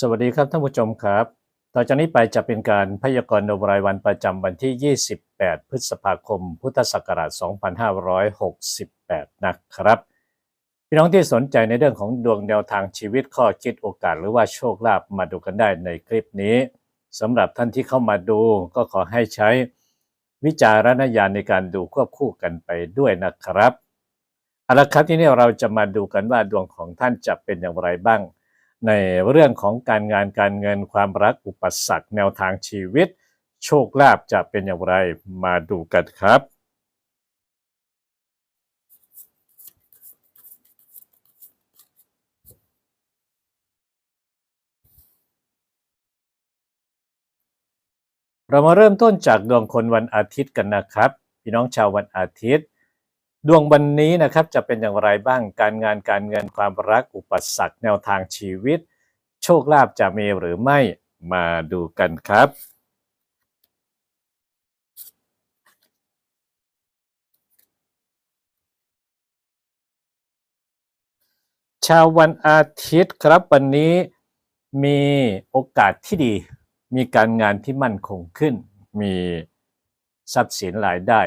สวัสดีครับท่านผู้ชมครับ ต่อจากนี้ไปจะเป็นการพยากรณ์ดวงรายวันประจำวันที่ 28 พฤษภาคม พุทธศักราช 2568 นะครับ พี่น้องที่สนใจในเรื่องของดวงแนวทางชีวิตข้อคิดโอกาสหรือว่าโชคลาภมาดูกันได้ในคลิปนี้สำหรับท่านที่เข้ามาดูก็ขอให้ใช้วิจารณญาณในการดูควบคู่กันไปด้วยนะครับเอาละครับที่นี่เราจะมาดูกันว่าดวงของท่านจะเป็นอย่างไรบ้าง ในเรื่องของการงานการเงินความรักอุปสรรคแนวทางชีวิต โชคลาภจะเป็นอย่างไรมาดูกันครับเรามาเริ่มต้นจากดวงคนวันอาทิตย์กันนะครับ พี่น้องชาววันอาทิตย์ ดวงวันนี้นะครับจะเป็นอย่างไรบ้างการงานการเงินความรักอุปสรรคแนวทางชีวิต โชคลาภจะมีหรือไม่มาดูกันครับ ชาววันอาทิตย์ครับวันนี้มีโอกาสที่ดี มีการงานที่มั่นคงขึ้น มีทรัพย์สินรายได้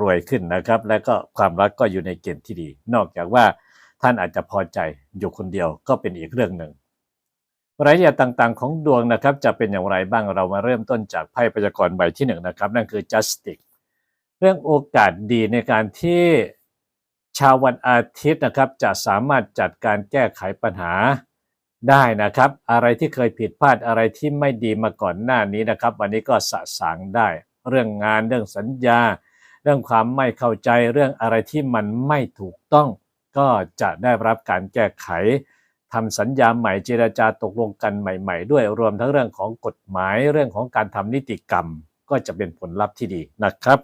รวยขึ้นนะครับ และก็ความรักก็อยู่ในเกณฑ์ที่ดี นอกจากว่าท่านอาจจะพอใจอยู่คนเดียวก็เป็นอีกเรื่องหนึ่งรายละเอียดต่างๆ ของดวงนะครับจะเป็นอย่างไรบ้างเรามาเริ่มต้นจากไพ่พยากรณ์ใบที่หนึ่งนะครับ นั่นคือ justice เรื่องโอกาสดีในการที่ชาววันอาทิตย์นะครับจะสามารถจัดการแก้ไขปัญหาได้นะครับ อะไรที่เคยผิดพลาดอะไรที่ไม่ดีมาก่อนหน้านี้นะครับ วันนี้ก็สะสางได้ เรื่องงานเรื่องสัญญา เรื่องความไม่เข้าใจเรื่องอะไรที่มันไม่ถูกต้อง ก็จะได้รับการแก้ไขทำสัญญาใหม่เจรจาตกลงกันใหม่ ๆ ด้วยรวมทั้งเรื่องของกฎหมายเรื่องของการทำนิติกรรม ก็จะเป็นผลลัพธ์ที่ดีนะครับ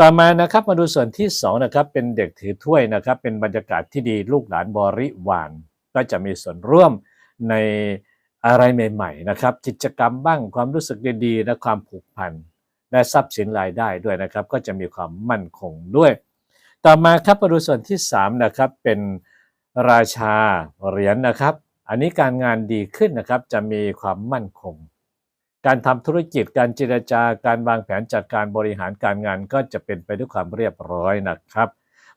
ต่อมานะครับมาดูส่วนที่2นะครับเป็นเด็กถือถ้วยนะครับ เป็นบรรยากาศที่ดีลูกหลานบริวารก็จะมีส่วนร่วมในอะไรใหม่ ๆ นะครับ กิจกรรมบ้างความรู้สึกดีๆและความผูกพัน และทรัพย์สินรายได้ด้วยนะครับ ก็จะมีความมั่นคงด้วย ต่อมาครับมาดูส่วนที่3นะครับเป็นราชาเหรียญนะครับ อันนี้การงานดีขึ้นนะครับจะมีความมั่นคง การทำธุรกิจการเจรจาการวางแผนจัดการบริหารการงานก็จะเป็นไปด้วยความเรียบร้อยนะครับ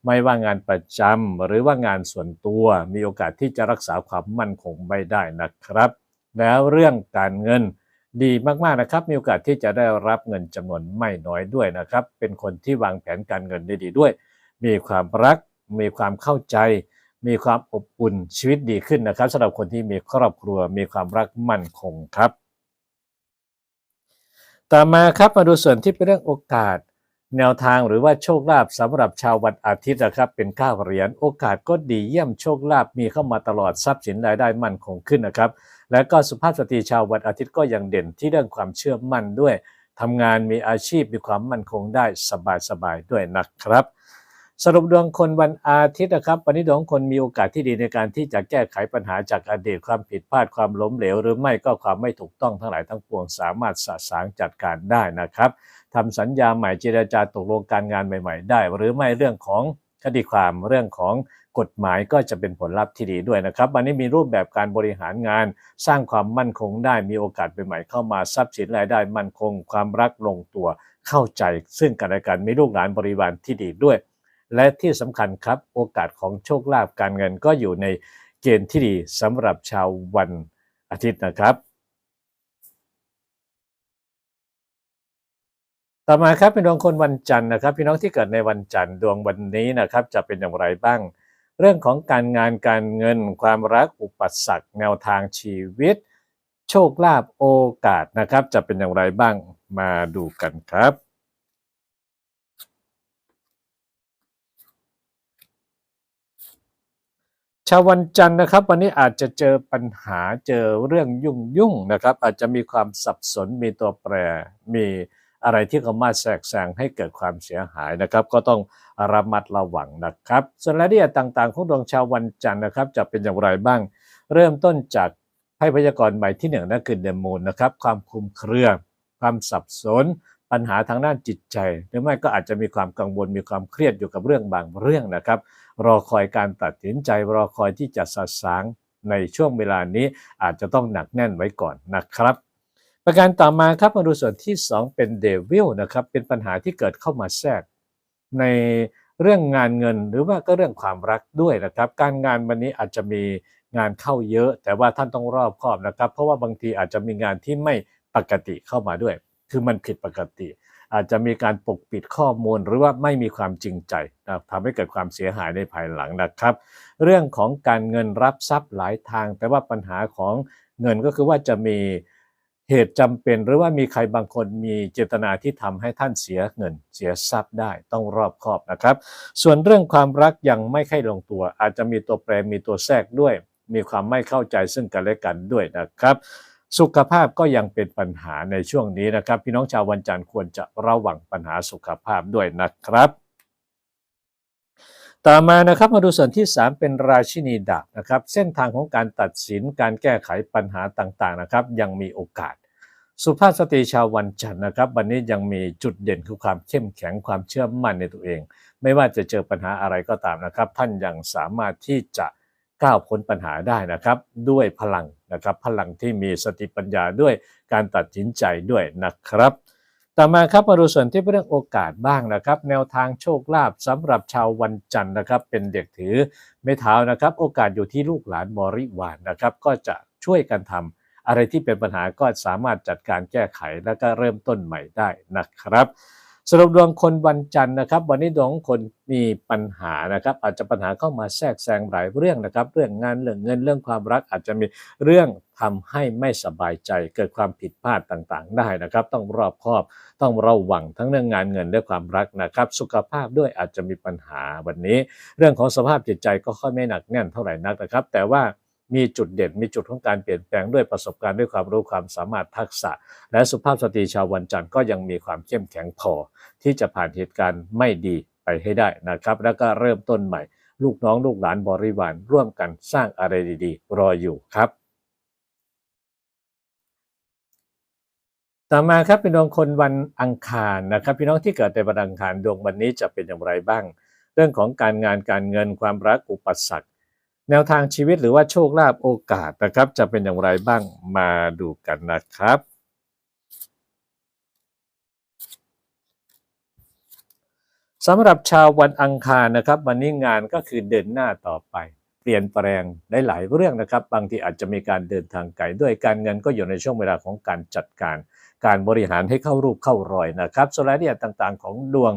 ไม่ว่างานประจำหรือว่างานส่วนตัว มีโอกาสที่จะรักษาความมั่นคงไม่ได้นะครับ แล้วเรื่องการเงิน ดีมากๆนะครับ มีโอกาสที่จะได้รับเงินจำนวนไม่น้อยด้วยนะครับ เป็นคนที่วางแผนการเงินได้ดีด้วย มีความรัก มีความเข้าใจ มีความอบอุ่นชีวิตดีขึ้นนะครับสำหรับคนที่มีครอบครัว มีความรักมั่นคงครับ ต่อมาครับมาดูส่วนที่เป็นเรื่องโอกาส แนวทางหรือว่าโชคลาภสำหรับชาววันอาทิตย์นะครับ เป็นก้าเหรียญโอกาสก็ดีเยี่ยมโชคลาภมีเข้ามาตลอดทรัพย์สินรายได้มั่นคงขึ้นนะครับ และก็สุภาพสตรีชาววันอาทิตย์ก็ยังเด่นที่เรื่องความเชื่อมั่นด้วยทำงานมีอาชีพมีความมั่นคงได้สบายๆด้วยนะครับ สรุปดวงคนวันอาทิตย์นะครับวันนี้ดวงคนมีโอกาสที่ดีในการที่จะแก้ไขปัญหาจากอดีตความผิดพลาดความล้มเหลว หรือไม่ก็ความไม่ถูกต้องทั้งหลายทั้งปวงสามารถสะสางจัดการได้นะครับ ทำสัญญาใหม่เจรจาตกลงการงานใหม่ ๆ ได้ หรือไม่เรื่องของคดีความเรื่องของกฎหมายก็จะเป็นผลลัพธ์ที่ดีด้วยนะครับวันนี้มีรูปแบบการบริหารงาน สร้างความมั่นคงได้มีโอกาสใหม่ๆเข้ามาทรัพย์สินรายได้มั่นคง ความรักลงตัวเข้าใจ ซึ่งกันและกันมีลูกหลานบริวารที่ดีด้วย และที่สำคัญครับโอกาสของโชคลาภการเงินก็อยู่ในเกณฑ์ที่ดีสำหรับชาววันอาทิตย์นะครับ ต่อมาครับเป็นดวงคนวันจันทร์นะครับ พี่น้องที่เกิดในวันจันทร์ดวงวันนี้นะครับ จะเป็นอย่างไรบ้าง เรื่องของการงานการเงิน ความรักอุปสรรคแนวทางชีวิต โชคลาภโอกาสนะครับ จะเป็นอย่างไรบ้างมาดูกันครับชาววันจันทร์นะครับ วันนี้อาจจะเจอปัญหาเจอเรื่องยุ่งยุ่งนะครับ อาจจะมีความสับสนมีตัวแปรมี อะไรที่เขามาแทรกแซงให้เกิดความเสียหายนะครับ ก็ต้องระมัดระวังนะครับ ส่วนรายละเอียดต่างๆ ของดวงชาววันจันทร์นะครับ จะเป็นอย่างไรบ้าง เริ่มต้นจากไพ่พยากรณ์ใบที่หนึ่งนั่นคือเดมูนนะครับ ความคลุมเครือ ความสับสน ปัญหาทางด้านจิตใจ หรือไม่ก็อาจจะมีความกังวลมีความเครียดอยู่กับเรื่องบางเรื่องนะครับ รอคอยการตัดสินใจ รอคอยที่จะสะสางในช่วงเวลานี้อาจจะต้องหนักแน่นไว้ก่อนนะครับ ประการต่อมาครับมาดูส่วนที่ 2 เป็นเดวิลนะครับเป็นปัญหาที่เกิดเข้ามาแทรก ในเรื่องงานเงินหรือว่าก็เรื่องความรักด้วยนะครับ การงานวันนี้อาจจะมีงานเข้าเยอะ แต่ว่าท่านต้องรอบคอบนะครับ เพราะว่าบางทีอาจจะมีงานที่ไม่ปกติเข้ามาด้วย คือมันผิดปกติ อาจจะมีการปกปิดข้อมูลหรือว่าไม่มีความจริงใจนะทำให้เกิดความเสียหายในภายหลังนะครับ เรื่องของการเงินรับทรัพย์หลายทาง แต่ว่าปัญหาของเงินก็คือว่าจะมี เหตุจำเป็นหรือว่ามีใครบางคนมีเจตนาที่ทำให้ท่านเสียเงิน เสียทรัพย์ได้ต้องรอบคอบนะครับ ส่วนเรื่องความรักยังไม่ค่อยลงตัว อาจจะมีตัวแปรมีตัวแทรกด้วย มีความไม่เข้าใจซึ่งกันและกันด้วยนะครับ สุขภาพก็ยังเป็นปัญหาในช่วงนี้นะครับ พี่น้องชาววันจันทร์ควรจะระวังปัญหาสุขภาพด้วยนะครับ ต่อมานะครับมาดูส่วนที่ 3 เป็นราชินีดาบนะครับเส้นทางของการตัดสินการแก้ไขปัญหาต่างๆนะครับยังมีโอกาส สุภาพสตรีชาววันจันทร์นะครับ วันนี้ยังมีจุดเด่นคือความเข้มแข็งความเชื่อมั่นในตัวเอง ไม่ว่าจะเจอปัญหาอะไรก็ตามนะครับ ท่านยังสามารถที่จะก้าวพ้นปัญหาได้นะครับ ด้วยพลังนะครับพลังที่มีสติปัญญาด้วยการตัดสินใจด้วยนะครับ ต่อมาครับมาดูส่วนที่เป็นเรื่องโอกาสบ้างนะครับ แนวทางโชคลาภสำหรับชาววันจันทร์นะครับ เป็นเด็กถือไม้เท้านะครับ โอกาสอยู่ที่ลูกหลานบริวารนะครับ ก็จะช่วยกันทำอะไรที่เป็นปัญหาก็สามารถจัดการแก้ไขแล้วก็เริ่มต้นใหม่ได้นะครับ สรุปดวงคนวันจันทร์นะครับ วันนี้ดวงของคนมีปัญหานะครับ อาจจะปัญหาเข้ามาแทรกแซงหลายเรื่องนะครับ เรื่องงานเรื่องเงินเรื่องความรักอาจจะมีเรื่องทำให้ไม่สบายใจเกิดความผิดพลาดต่างๆ ได้นะครับ ต้องรอบคอบต้องระวังทั้งเรื่องงานเงินและความรักนะครับ สุขภาพด้วยอาจจะมีปัญหาวันนี้ เรื่องของสภาพจิตใจก็ค่อยไม่หนักแน่นเท่าไหร่นักนะครับ แต่ว่า มีจุดเด่น มีจุดของการเปลี่ยนแปลงด้วยประสบการณ์ด้วยความรู้ความสามารถทักษะ และสุภาพสตรีชาววันจันทร์ก็ยังมีความเข้มแข็งพอ ที่จะผ่านเหตุการณ์ไม่ดีไปให้ได้นะครับ แล้วก็เริ่มต้นใหม่ ลูกน้องลูกหลานบริวารร่วมกันสร้างอะไรดีๆ รออยู่ครับ ต่อมาครับเป็นดวงคนวันอังคารนะครับ พี่น้องที่เกิดในวันอังคารดวงวันนี้จะเป็นอย่างไรบ้าง เรื่องของการงานการเงินความรักอุปสรรค แนวทางชีวิตหรือว่าโชคลาภโอกาสนะครับ จะเป็นอย่างไรบ้างมาดูกันนะครับ สำหรับชาววันอังคารนะครับ วันนี้งานก็คือเดินหน้าต่อไป เปลี่ยนแปลงได้หลายเรื่องนะครับ บางทีอาจจะมีการเดินทางไกลด้วยการเงินก็อยู่ในช่วงเวลาของการจัดการ การบริหารให้เข้ารูปเข้ารอยนะครับส่วนรายละเอียดต่างๆ ของดวง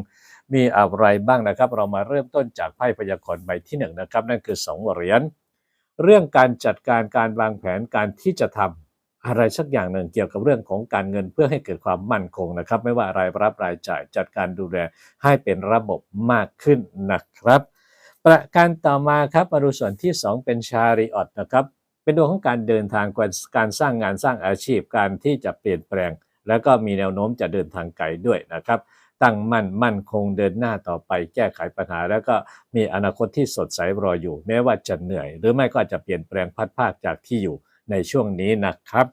มีอะไรบ้างนะครับ เรามาเริ่มต้นจากไพ่พยากรณ์ใบที่หนึ่งนะครับ นั่นคือสองเหรียญเรื่องการจัดการการวางแผนการที่จะทำอะไรสักอย่างหนึ่งเกี่ยวกับเรื่องของการเงินเพื่อให้เกิดความมั่นคงนะครับ ไม่ว่ารายรับรายจ่ายจัดการดูแลให้เป็นระบบมากขึ้นนะครับ ประการต่อมาครับมาดูส่วนที่ 2 เป็นชาริออตนะครับเป็นดวงของการเดินทางการสร้างงานสร้างอาชีพการที่จะเปลี่ยนแปลง แล้วก็มีแนวโน้มจะเดินทางไกลด้วยนะครับ ตั้งมั่นมั่นคงเดินหน้าต่อไปแก้ไขปัญหา แล้วก็มีอนาคตที่สดใสรออยู่ แม้ว่าจะเหนื่อย หรือไม่ก็จะเปลี่ยนแปลงพัดภาคจากที่อยู่ในช่วงนี้นะครับ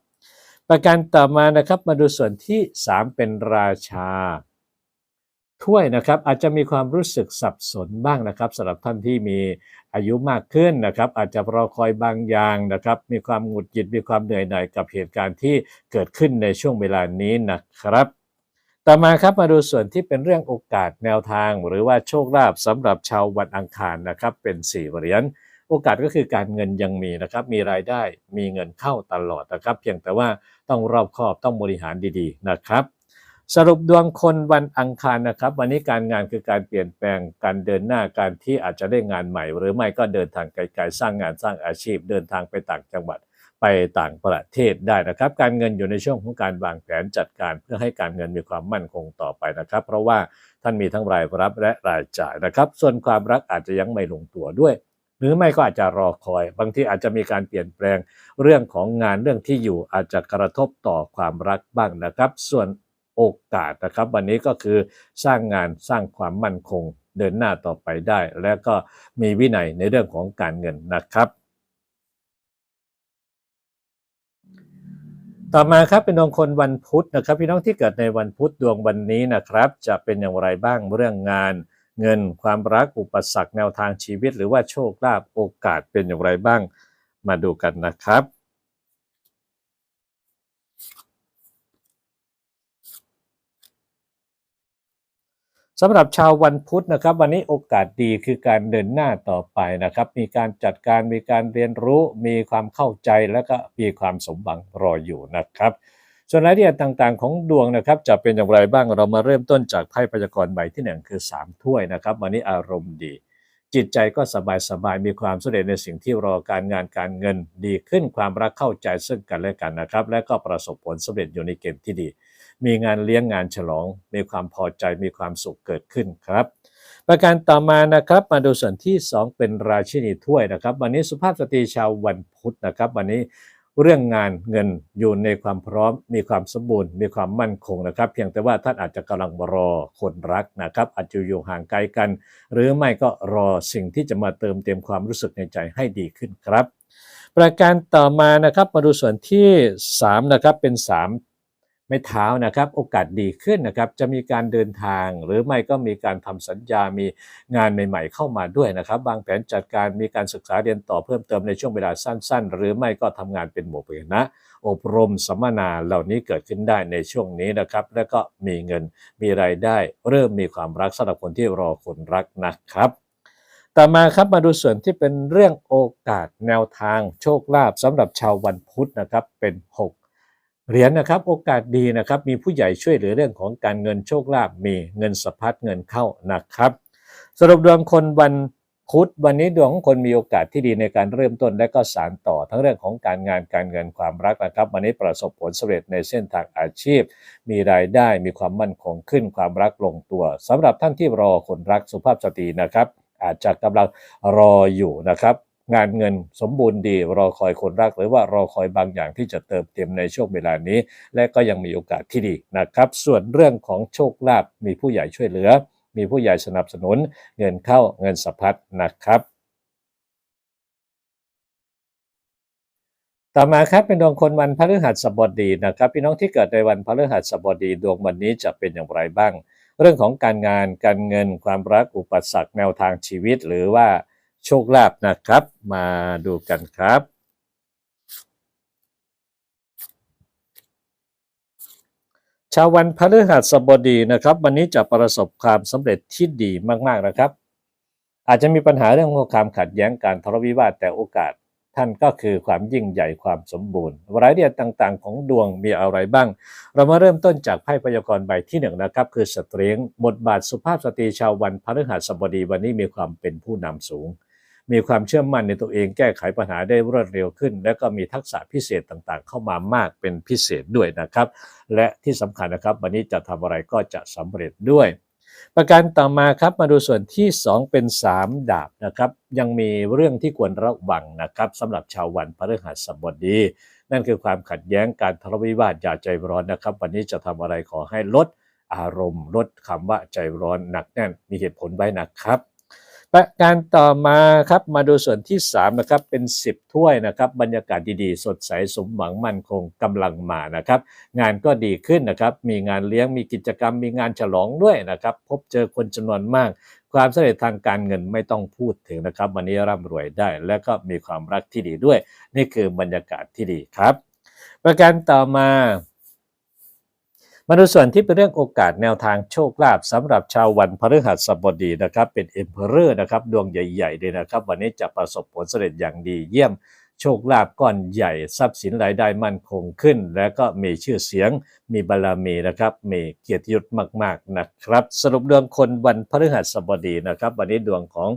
ประการต่อมานะครับมาดูส่วนที่ 3 เป็นราชาถ้วยนะครับอาจจะมีความรู้สึกสับสนบ้างนะครับสำหรับท่านที่มีอายุมากขึ้นนะครับ อาจจะรอคอยบางอย่างนะครับ มีความหงุดหงิดมีความเหนื่อยหน่ายกับเหตุการณ์ที่เกิดขึ้นในช่วงเวลานี้นะครับ ต่อมาครับมาดูส่วนที่เป็นเรื่องโอกาสแนวทาง หรือว่าโชคลาภสำหรับชาววันอังคารนะครับ เป็น4เหรียญโอกาสก็คือการเงินยังมีนะครับ มีรายได้มีเงินเข้าตลอดนะครับ เพียงแต่ว่าต้องรอบคอบต้องบริหารดีๆนะครับ สรุปดวงคนวันอังคารนะครับ วันนี้การงานคือการเปลี่ยนแปลงการเดินหน้าการที่อาจจะได้งานใหม่ หรือไม่ก็เดินทางไกลๆสร้างงานสร้างอาชีพ เดินทางไปต่างจังหวัด ไปต่างประเทศได้นะครับ การเงินอยู่ในช่วงของการวางแผนจัดการเพื่อให้การเงินมีความมั่นคงต่อไปนะครับ เพราะว่าท่านมีทั้งรายรับและรายจ่ายนะครับ ส่วนความรักอาจจะยังไม่ลงตัวด้วย หรือไม่ก็อาจจะรอคอย บางทีอาจจะมีการเปลี่ยนแปลงเรื่องของงานเรื่องที่อยู่อาจจะกระทบต่อความรักบ้างนะครับ ส่วนโอกาสนะครับ วันนี้ก็คือสร้างงานสร้างความมั่นคงเดินหน้าต่อไปได้ และก็มีวินัยในเรื่องของการเงินนะครับ ต่อมาครับเป็นดวงคนวันพุธนะครับ พี่น้องที่เกิดในวันพุธดวงวันนี้นะครับ จะเป็นอย่างไรบ้างเรื่องงาน เงินความรักอุปสรรคแนวทางชีวิต หรือว่าโชคลาภโอกาสเป็นอย่างไรบ้าง มาดูกันนะครับ สำหรับชาววันพุธนะครับ วันนี้โอกาสดีคือการเดินหน้าต่อไปนะครับ มีการจัดการมีการเรียนรู้ มีความเข้าใจและก็มีความสมหวังรออยู่นะครับ ส่วนรายละเอียดต่างๆ ของดวงนะครับ จะเป็นอย่างไรบ้างเรามาเริ่มต้นจากไพ่พยากรณ์ใบที่หนึ่งคือ 3 ถ้วยนะครับ วันนี้อารมณ์ดี จิตใจก็สบายสบายๆมีความสำเร็จในสิ่งที่รอการงานการเงินดีขึ้นความรักเข้าใจซึ่งกันและกันนะครับ และก็ประสบผลสำเร็จอยู่ในเกณฑ์ที่ดี มีงานเลี้ยงงานฉลอง มีความพอใจมีความสุขเกิดขึ้นครับ ประการต่อมานะครับมาดูส่วนที่ 2 เป็นราชินีถ้วยนะครับ วันนี้สุภาพสตรีชาววันพุธนะครับ วันนี้เรื่องงานเงินอยู่ในความพร้อม มีความสมบูรณ์ มีความมั่นคงนะครับ เพียงแต่ว่าท่านอาจจะกำลังรอคนรักนะครับ อาจจะอยู่ห่างไกลกัน หรือไม่ก็รอสิ่งที่จะมาเติมเต็มความรู้สึกในใจให้ดีขึ้นครับ ประการต่อมานะครับมาดูส่วนที่3นะครับเป็น 3 ไม้เท้านะครับโอกาสดีขึ้นนะครับจะมีการเดินทาง หรือไม่ก็มีการทำสัญญา มีงานใหม่ ๆ เข้ามาด้วยนะครับวางแผนจัดการมีการศึกษาเรียนต่อเพิ่มเติมในช่วงเวลาสั้น ๆ หรือไม่ก็ทำงานเป็นหมู่เปนะอบรมสัมมนาเหล่านี้เกิดขึ้นได้ในช่วงนี้นะครับ และก็มีเงินมีรายได้ เริ่มมีความรักสำหรับคนที่รอคนรักนะครับต่อมาครับมาดูส่วนที่เป็นเรื่องโอกาสแนวทางโชคลาภสำหรับชาววันพุธนะครับเป็น 6 เหรียญนะครับโอกาสดีนะครับมีผู้ใหญ่ช่วยเหลือเรื่องของการเงินโชคลาภมีเงินสะพัดเงินเข้านะครับ สรุปดวงคนวันพุธวันนี้ดวงของคนมีโอกาสที่ดีในการเริ่มต้นและก็สานต่อทั้งเรื่องของการงานการเงินความรักนะครับ วันนี้ประสบผลสำเร็จในเส้นทางอาชีพ มีรายได้มีความมั่นคงขึ้นความรักลงตัวสำหรับท่านที่รอคนรักสุภาพสตรีนะครับ อาจจะกำลังรออยู่นะครับ งานเงินสมบูรณ์ดีรอคอยคนรัก หรือว่ารอคอยบางอย่างที่จะเติมเต็มในช่วงเวลานี้ และก็ยังมีโอกาสที่ดีนะครับ ส่วนเรื่องของโชคลาภมีผู้ใหญ่ช่วยเหลือ มีผู้ใหญ่สนับสนุน เงินเข้าเงินสะพัดนะครับต่อมาครับเป็นดวงคนวันพฤหัสบดีนะครับ พี่น้องที่เกิดในวันพฤหัสบดีดวงวันนี้จะเป็นอย่างไรบ้าง เรื่องของการงานการเงินความรักอุปสรรคแนวทางชีวิต หรือว่า โชคลาภนะครับ มาดูกันครับ ชาววันพฤหัสบดีนะครับ วันนี้จะประสบความสำเร็จที่ดีมากๆนะครับ อาจจะมีปัญหาเรื่องของความขัดแย้งการทะเลาะวิวาทแต่โอกาสท่านก็คือความยิ่งใหญ่ความสมบูรณ์รายละเอียดต่างๆ ของดวงมีอะไรบ้าง เรามาเริ่มต้นจากไพ่พยากรณ์ใบที่หนึ่งนะครับ คือสตรีงบทบาทสุภาพสตรีชาววันพฤหัสบดีวันนี้มีความเป็นผู้นำสูง มีความเชื่อมั่นในตัวเองแก้ไขปัญหาได้รวดเร็วขึ้น และก็มีทักษะพิเศษต่างๆ เข้ามามากเป็นพิเศษด้วยนะครับ และที่สำคัญนะครับวันนี้จะทำอะไรก็จะสำเร็จด้วย ประการต่อมาครับมาดูส่วนที่ 2 เป็น 3 ดาบนะครับ ยังมีเรื่องที่ควรระวังนะครับสำหรับชาววันพฤหัสบดีนั่นคือความขัดแย้งการทะเลาะวิวาทอย่าใจร้อนนะครับ วันนี้จะทำอะไรขอให้ลดอารมณ์ลดคำว่าใจร้อนหนักแน่นมีเหตุผลไว้นะครับ ประการต่อมาครับมาดูส่วนที่3นะครับเป็น 10 ถ้วยนะครับ บรรยากาศดีๆ สดใสสมหวังมั่นคงกำลังมานะครับ งานก็ดีขึ้นนะครับ มีงานเลี้ยงมีกิจกรรมมีงานฉลองด้วยนะครับ พบเจอคนจำนวนมาก ความสำเร็จทางการเงินไม่ต้องพูดถึงนะครับ วันนี้ร่ำรวยได้และก็มีความรักที่ดีด้วย นี่คือบรรยากาศที่ดีครับ ประการต่อมา มาดูส่วนที่เป็นเรื่องโอกาสแนวทางโชคลาภสำหรับชาววันพฤหัสบดีนะครับ เป็นเอ็มเพอเรอร์นะครับดวงใหญ่ๆเลยนะครับ วันนี้จะประสบผลสำเร็จอย่างดีเยี่ยม โชคลาภก้อนใหญ่ ทรัพย์สินรายได้มั่นคงขึ้น และก็มีชื่อเสียง มีบารมีนะครับ มีเกียรติยศมาก ๆนะครับ สรุปดวงคนวันพฤหัสบดีนะครับ วันนี้ดวงของ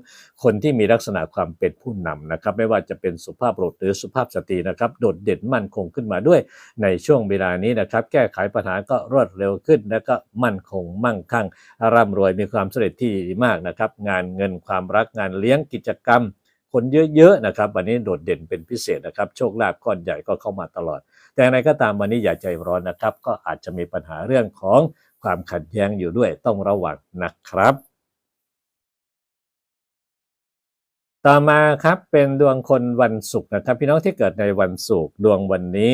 คนที่มีลักษณะความเป็นผู้นำนะครับ ไม่ว่าจะเป็นสุภาพบุรุษหรือสุภาพสตรีนะครับ โดดเด่นมั่นคงขึ้นมาด้วยในช่วงเวลานี้นะครับ แก้ไขปัญหาก็รวดเร็วขึ้น และก็มั่นคงมั่งคั่งร่ำรวยมีความสำเร็จที่ดีมากนะครับ งานเงินความรักงานเลี้ยงกิจกรรม คนเยอะๆนะครับวันนี้โดดเด่นเป็นพิเศษนะครับ โชคลาภก้อนใหญ่ก็เข้ามาตลอด แต่อย่างไรก็ตามวันนี้อย่าใจร้อนนะครับ ก็อาจจะมีปัญหาเรื่องของความขัดแย้งอยู่ด้วยต้องระวังนะครับ ต่อมาครับเป็นดวงคนวันศุกร์นะครับ พี่น้องที่เกิดในวันศุกร์ดวงวันนี้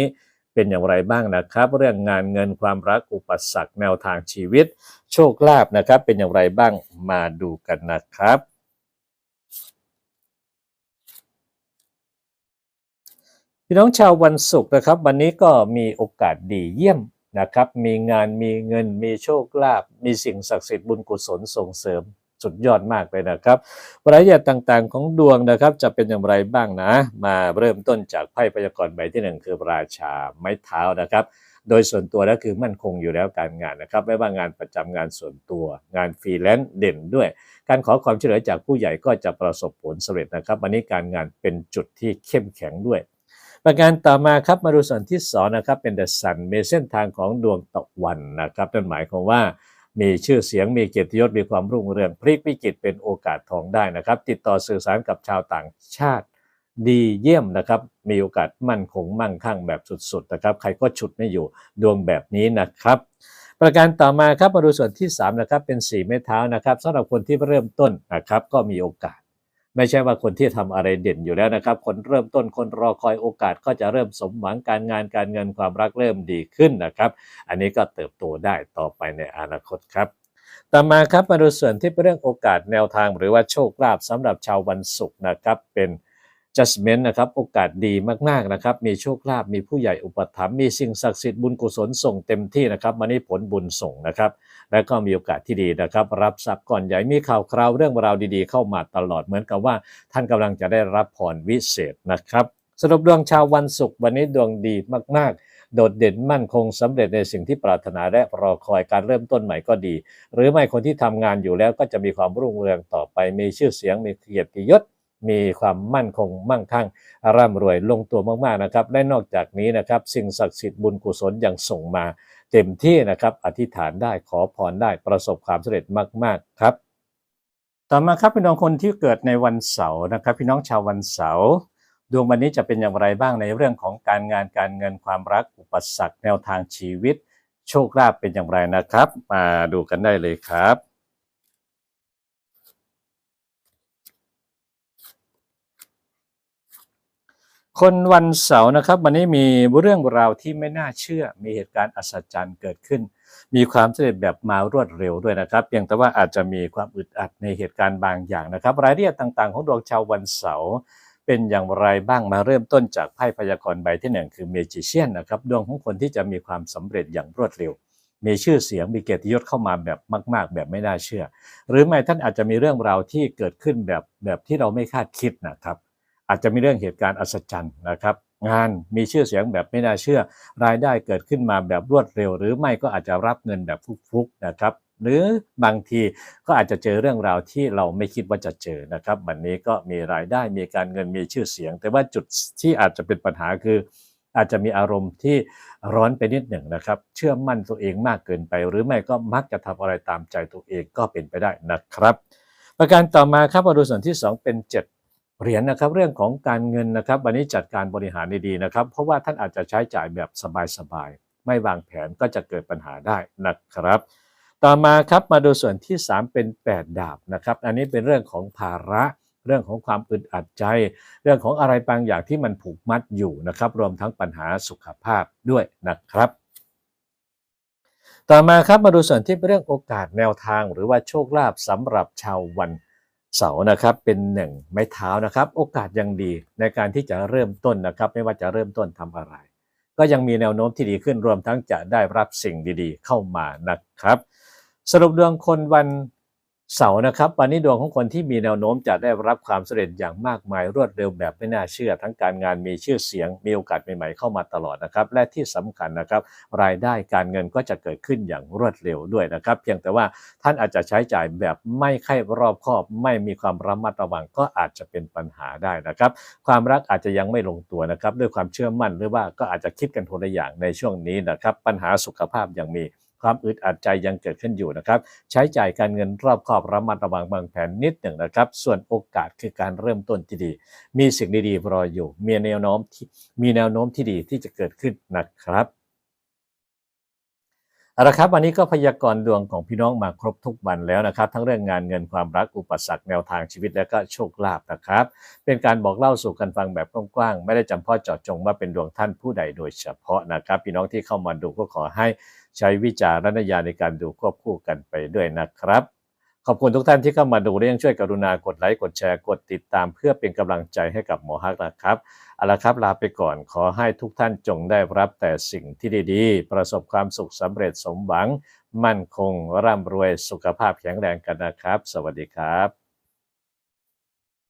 เป็นอย่างไรบ้างนะครับ เรื่องงานเงินความรักอุปสรรคแนวทางชีวิต โชคลาภนะครับ เป็นอย่างไรบ้างมาดูกันนะครับ พี่น้องชาววันศุกร์นะครับ วันนี้ก็มีโอกาสดีเยี่ยมนะครับ มีงานมีเงินมีโชคลาภมีสิ่งศักดิ์สิทธิ์บุญกุศลส่งเสริมสุดยอดมากเลยนะครับรายละเอียดต่างๆ ของดวงนะครับ จะเป็นอย่างไรบ้างนะ มาเริ่มต้นจากไพ่พยากรณ์ใบที่หนึ่งคือราชาไม้เท้านะครับ โดยส่วนตัวแล้วคือมั่นคงอยู่แล้วการงานนะครับ ไม่ว่างานประจำงานส่วนตัว งานฟรีแลนซ์เด่นด้วย การขอความช่วยเหลือจากผู้ใหญ่ก็จะประสบผลสำเร็จนะครับวันนี้การงานเป็นจุดที่เข้มแข็งด้วย ประการต่อมาครับมาดูส่วนที่สองนะครับเป็นเดอะซันมีเส้นทางของดวงตะวันนะครับนั่นหมายความว่ามีชื่อเสียงมีเกียรติยศมีความรุ่งเรืองพลิกวิกฤตเป็นโอกาสทองได้นะครับ ติดต่อสื่อสารกับชาวต่างชาติดีเยี่ยมนะครับ มีโอกาสมั่นคงมั่งคั่งแบบสุดๆนะครับ ใครก็ฉุดไม่อยู่ดวงแบบนี้นะครับ ประการต่อมาครับมาดูส่วนที่3นะครับเป็นสีไม้เท้านะครับสำหรับคนที่เริ่มต้นนะครับก็มีโอกาส ไม่ใช่ว่าคนที่ทำอะไรเด่นอยู่แล้วนะครับ คนเริ่มต้นคนรอคอยโอกาสก็จะเริ่มสมหวังการงานการเงินความรักเริ่มดีขึ้นนะครับ อันนี้ก็เติบโตได้ต่อไปในอนาคตครับต่อมาครับมาดูส่วนที่เป็นเรื่องโอกาสแนวทางหรือว่าโชคลาภสำหรับชาววันศุกร์นะครับเป็น judgment นะครับโอกาสดีมากๆนะครับมีโชคลาภมีผู้ใหญ่อุปถัมภ์มีสิ่งศักดิ์สิทธิ์บุญกุศลส่งเต็มที่นะครับมันนี้ผลบุญส่งนะครับ และก็มีโอกาสที่ดีนะครับ รับทรัพย์ก่อนใหญ่มีข่าวคราวเรื่องราวดีๆ เข้ามาตลอดเหมือนกับว่า ท่านกำลังจะได้รับพรวิเศษนะครับสรุปดวงชาววันศุกร์วันนี้ดวงดีมากๆ โดดเด่นมั่นคงสำเร็จในสิ่งที่ปรารถนาและรอคอยการเริ่มต้นใหม่ก็ดี หรือไม่คนที่ทำงานอยู่แล้วก็จะมีความรุ่งเรืองต่อไปมีชื่อเสียงมีเกียรติยศ มีความมั่นคงมั่งคั่งร่ำรวยลงตัวมากๆนะครับ และนอกจากนี้นะครับ สิ่งศักดิ์สิทธิ์บุญกุศลยังส่งมาเต็มที่นะครับ อธิษฐานได้ขอพรได้ประสบความสำเร็จมาก ๆ ครับ ต่อมาครับพี่น้องคนที่เกิดในวันเสาร์นะครับ พี่น้องชาววันเสาร์ดวงวันนี้จะเป็นอย่างไรบ้างในเรื่องของการงานการเงินความรักอุปสรรคแนวทางชีวิต โชคลาภเป็นอย่างไรนะครับ มาดูกันได้เลยครับ คนวันเสาร์นะครับ วันนี้มีเรื่องราวที่ไม่น่าเชื่อ มีเหตุการณ์อัศจรรย์เกิดขึ้น มีความสำเร็จแบบมารวดเร็วด้วยนะครับเพียงแต่ว่าอาจจะมีความอึดอัดในเหตุการณ์บางอย่างนะครับ รายละเอียดต่างๆ ของดวงชาววันเสาร์เป็นอย่างไรบ้างมาเริ่มต้นจากไพ่พยากรณ์ใบที่หนึ่งคือเมจิเชียนนะครับดวงของคนที่จะมีความสำเร็จอย่างรวดเร็ว มีชื่อเสียงมีเกียรติยศเข้ามาแบบมาก ๆ แบบไม่น่าเชื่อ หรือไม่ท่านอาจจะมีเรื่องราวที่เกิดขึ้นแบบแบบที่เราไม่คาดคิดนะครับ อาจจะมีเรื่องเหตุการณ์อัศจรรย์นะครับงานมีชื่อเสียงแบบไม่น่าเชื่อ รายได้เกิดขึ้นมาแบบรวดเร็ว หรือไม่ก็อาจจะรับเงินแบบฟุกๆนะครับ หรือบางทีก็อาจจะเจอเรื่องราวที่เราไม่คิดว่าจะเจอนะครับวันนี้ก็มีรายได้มีการเงินมีชื่อเสียง แต่ว่าจุดที่อาจจะเป็นปัญหาคือ อาจจะมีอารมณ์ที่ร้อนไปนิดหนึ่งนะครับ เชื่อมั่นตัวเองมากเกินไป หรือไม่ก็มักจะทำอะไรตามใจตัวเองก็เป็นไปได้นะครับ ประการต่อมาครับมาดูส่วนที่ 2 เป็น 7 เหรียญนะครับเรื่องของการเงินนะครับวันนี้จัดการบริหารดีๆนะครับ เพราะว่าท่านอาจจะใช้จ่ายแบบสบายๆไม่วางแผนก็จะเกิดปัญหาได้นะครับ ต่อมาครับมาดูส่วนที่ 3 เป็น 8 ดาบนะครับอันนี้เป็นเรื่องของภาระเรื่องของความอึดอัดใจ เรื่องของอะไรบางอย่างที่มันผูกมัดอยู่นะครับ รวมทั้งปัญหาสุขภาพด้วยนะครับ ต่อมาครับมาดูส่วนที่เป็นเรื่องโอกาสแนวทาง หรือว่าโชคลาภสำหรับชาววัน เสานะครับเป็นหนึ่งไม้เท้านะครับ โอกาสยังดีในการที่จะเริ่มต้นนะครับ ไม่ว่าจะเริ่มต้นทำอะไร ก็ยังมีแนวโน้มที่ดีขึ้นรวมทั้งจะได้รับสิ่งดีๆ เข้ามานะครับ สรุปดวงคนวัน เสาร์นะครับวันนี้ดวงของคนที่มีแนวโน้มจะได้รับความสำเร็จอย่างมากมายรวดเร็วแบบไม่น่าเชื่อ ทั้งการงานมีชื่อเสียง มีโอกาสใหม่ๆเข้ามาตลอดนะครับและที่สำคัญนะครับ รายได้การเงินก็จะเกิดขึ้นอย่างรวดเร็วด้วยนะครับ เพียงแต่ว่าท่านอาจจะใช้จ่ายแบบไม่ค่อยรอบคอบ ไม่มีความระมัดระวังก็อาจจะเป็นปัญหาได้นะครับ ความรักอาจจะยังไม่ลงตัวนะครับ ด้วยความเชื่อมั่นหรือว่าก็อาจจะคิดกันคนละอย่างในช่วงนี้นะครับ ปัญหาสุขภาพยังมี ความอึดอัดใจยังเกิดขึ้นอยู่นะครับ ใช้จ่ายการเงินรอบคอบระมัดระวังบางแผนนิดหนึ่งนะครับ ส่วนโอกาสคือการเริ่มต้นที่ดี มีสิ่งดีๆรออยู่ มีแนวโน้มที่มีแนวโน้มที่ดีที่จะเกิดขึ้นนะครับเอาละครับวันนี้ก็พยากรณ์ดวงของพี่น้องมาครบทุกวันแล้วนะครับ ทั้งเรื่องงานเงินความรักอุปสรรคแนวทางชีวิตและก็โชคลาภนะครับ เป็นการบอกเล่าสู่กันฟังแบบกว้างๆไม่ได้จำเพาะเจาะจงว่าเป็นดวงท่านผู้ใดโดยเฉพาะนะครับ พี่น้องที่เข้ามาดูก็ขอให้ ใช้วิจารณญาณในการดูควบคู่กันไปด้วยนะครับ ขอบคุณทุกท่านที่เข้ามาดูและยังช่วยกรุณากดไลค์กดแชร์กดติดตาม เพื่อเป็นกำลังใจให้กับหมอฮักนะครับเอาละครับลาไปก่อนขอให้ทุกท่านจงได้รับแต่สิ่งที่ดีๆ ประสบความสุขสำเร็จสมหวัง มั่นคงร่ำรวยสุขภาพแข็งแรงกันนะครับ สวัสดีครับ